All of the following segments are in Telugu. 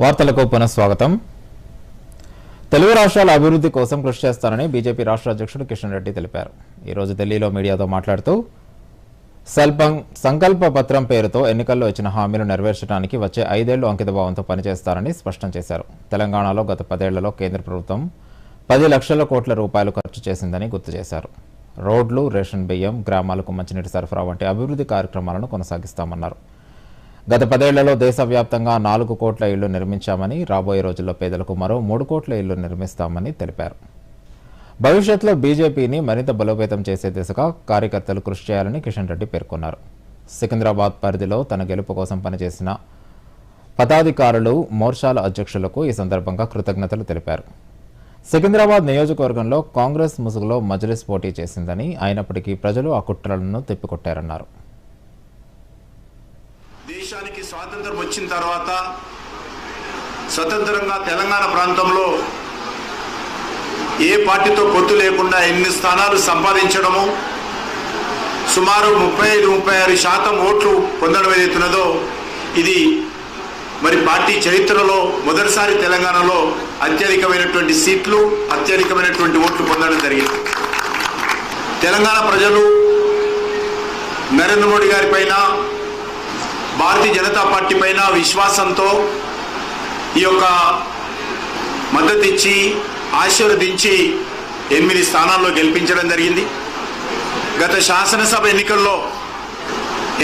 వార్తలకు పునఃస్వాగతం. తెలుగు రాష్ట్రాల అభివృద్ధి కోసం కృషి చేస్తానని బీజేపీ రాష్ట్ర అధ్యక్షుడు కిషన్ రెడ్డి తెలిపారు. ఈరోజు ఢిల్లీలో మీడియాతో మాట్లాడుతూ సల్పం సంకల్ప పత్రం పేరుతో ఎన్నికల్లో ఇచ్చిన హామీలు నెరవేర్చడానికి వచ్చే ఐదేళ్ళు అంకితభావంతో పనిచేస్తారని స్పష్టం చేశారు. తెలంగాణలో గత పదేళ్ళలో కేంద్ర ప్రభుత్వం పది లక్షల కోట్ల రూపాయలు ఖర్చు చేసిందని గుర్తు చేశారు. రోడ్లు రేషన్ బియ్యం గ్రామాలకు మంచినీటి సరఫరా వంటి అభివృద్ధి కార్యక్రమాలను కొనసాగిస్తామన్నారు. గత పదేళ్ళలో దేశవ్యాప్తంగా నాలుగు కోట్ల ఇళ్ళు నిర్మించామని రాబోయే రోజుల్లో పేదలకు మరో మూడు కోట్ల ఇళ్ళు నిర్మిస్తామని తెలిపారు. భవిష్యత్తులో బీజేపీని మరింత బలోపేతం చేసే దిశగా కార్యకర్తలు కృషి చేయాలని కిషన్ రెడ్డి పేర్కొన్నారు. సికింద్రాబాద్ పరిధిలో తన గెలుపు కోసం పనిచేసిన పదాధికారులు మోర్చాల అధ్యక్షులకు ఈ సందర్భంగా కృతజ్ఞతలు తెలిపారు. సికింద్రాబాద్ నియోజకవర్గంలో కాంగ్రెస్ ముసుగులో మజ్లిస్ పోటీ చేసిందని అయినప్పటికీ ప్రజలు ఆ కుట్రలను తిప్పికొట్టారన్నారు. దేశానికి స్వాతంత్రం వచ్చిన తర్వాత స్వతంత్రంగా తెలంగాణ ప్రాంతంలో ఏ పార్టీతో పొత్తు లేకుండా ఎన్ని స్థానాలు సంపాదించడము సుమారు ముప్పై ఐదు ముప్పై ఆరు శాతం ఓట్లు పొందడం ఏదైతున్నదో ఇది మరి పార్టీ చరిత్రలో మొదటిసారి తెలంగాణలో అత్యధికమైనటువంటి సీట్లు అత్యధికమైనటువంటి ఓట్లు పొందడం జరిగింది. తెలంగాణ ప్రజలు నరేంద్ర మోడీ గారి పైన భారతీయ జనతా పార్టీ పైన విశ్వాసంతో ఈ యొక్క మద్దతు ఇచ్చి ఆశీర్వదించి ఎనిమిది స్థానాల్లో గెలిపించడం జరిగింది. గత శాసనసభ ఎన్నికల్లో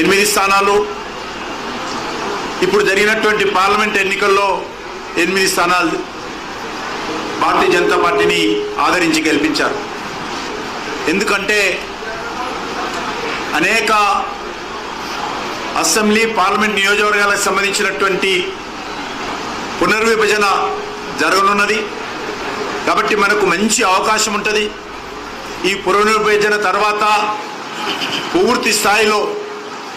ఎనిమిది స్థానాలు ఇప్పుడు జరిగినటువంటి పార్లమెంట్ ఎన్నికల్లో ఎనిమిది స్థానాలు భారతీయ జనతా పార్టీని ఆదరించి గెలిపించారు. ఎందుకంటే అనేక అసెంబ్లీ పార్లమెంట్ నియోజకవర్గాలకు సంబంధించినటువంటి పునర్విభజన జరగనున్నది. కాబట్టి మనకు మంచి అవకాశం ఉంటుంది. ఈ పునర్విభజన తర్వాత పూర్తి స్థాయిలో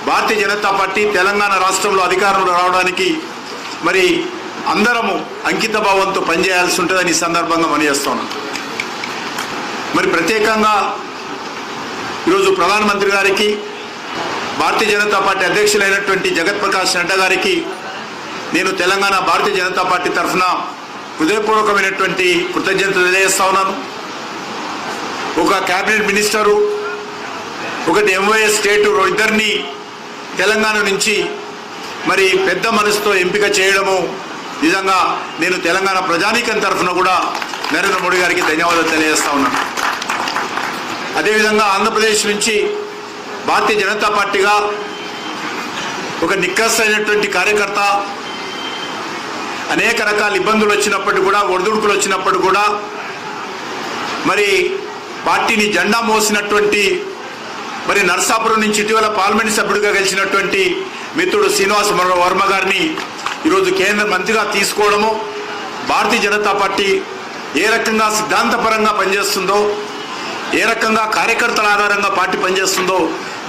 భారతీయ జనతా పార్టీ తెలంగాణ రాష్ట్రంలో అధికారంలో రావడానికి మరి అందరము అంకిత భావంతో పనిచేయాల్సి ఉంటుందని ఈ సందర్భంగా మనయేస్తున్నాం మరి ప్రత్యేకంగా ఈరోజు ప్రధానమంత్రి గారికి భారతీయ జనతా పార్టీ అధ్యక్షులైనటువంటి జగత్ ప్రకాష్ నడ్డా గారికి నేను తెలంగాణ భారతీయ జనతా పార్టీ తరఫున హృదయపూర్వకమైనటువంటి కృతజ్ఞతలు తెలియజేస్తా ఉన్నాను. ఒక క్యాబినెట్ మినిస్టరు ఒకటి ఎంఓఎస్ స్టేట్ ఇద్దరిని తెలంగాణ నుంచి మరి పెద్ద మనసుతో ఎంపిక చేయడము నిజంగా నేను తెలంగాణ ప్రజానీకం తరఫున కూడా నరేంద్ర మోడీ గారికి ధన్యవాదాలు తెలియజేస్తా ఉన్నాను. అదేవిధంగా ఆంధ్రప్రదేశ్ నుంచి భారతీయ జనతా పార్టీగా ఒక నిక్కసైనటువంటి కార్యకర్త అనేక రకాల ఇబ్బందులు వచ్చినప్పటికీ కూడా ఒడిదుడుకులు వచ్చినప్పుడు కూడా మరి పార్టీని జెండా మోసినటువంటి మరి నర్సాపురం నుంచి ఇటీవల పార్లమెంట్ సభ్యుడిగా గెలిచినటువంటి మిత్రుడు శ్రీనివాస వర్మ గారిని ఈరోజు కేంద్ర మంత్రిగా తీసుకోవడము భారతీయ జనతా పార్టీ ఏ రకంగా సిద్ధాంతపరంగా పనిచేస్తుందో ఏ రకంగా కార్యకర్తల ఆధారంగా పార్టీ పనిచేస్తుందో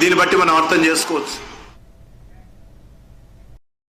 దీన్ని బట్టి మనం అర్థం చేసుకోవచ్చు.